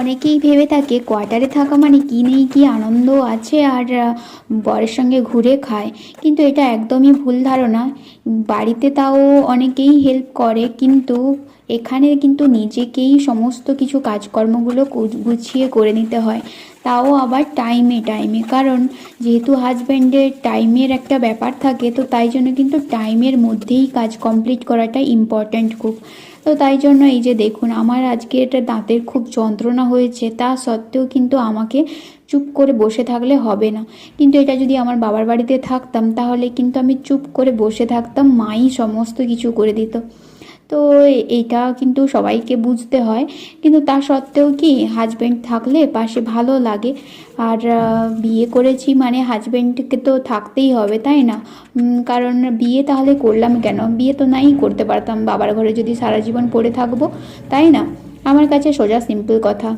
অনেকেই ভেবে থাকে কোয়ার্টারে থাকা মানে কী নেই, কী আনন্দ আছে আর বরের সঙ্গে ঘুরে খায়। কিন্তু এটা একদমই ভুল ধারণা। বাড়িতে তাও অনেকেই হেল্প করে, কিন্তু এখানে কিন্তু নিজেকেই সমস্ত কিছু কাজকর্মগুলো গুছিয়ে করে নিতে হয়। তাও আবার টাইমে টাইমে কারণ যেহেতু হাজব্যান্ডের টাইমের একটা ব্যাপার থাকে, তো তাই জন্য কিন্তু টাইমের মধ্যেই কাজ কমপ্লিট করাটা ইম্পর্ট্যান্ট খুব। তো তাই জন্য এই যে দেখুন, আমার আজকে এটা দাঁতের খুব যন্ত্রণা হয়েছে। তা সত্ত্বেও কিন্তু আমাকে চুপ করে বসে থাকলে হবে না। কিন্তু এটা যদি আমার বাবার বাড়িতে থাকতাম, তাহলে কিন্তু আমি চুপ করে বসে থাকতাম, মাই সমস্ত কিছু করে দিত। তো এইটা কিন্তু সবাইকে বুঝতে হয়। কিন্তু তা সত্ত্বেও কি হাজব্যান্ড থাকলে পাশে ভালো লাগে। আর বিয়ে করেছি মানে হাজব্যান্ডকে তো থাকতেই হবে, তাই না? কারণ বিয়ে তাহলে করলাম কেন? বিয়ে তো নাই করতে পারতাম। বাবার ঘরে যদি সারা জীবন পড়ে থাকব, তাই না? আমার কাছে সোজা সিম্পল কথা।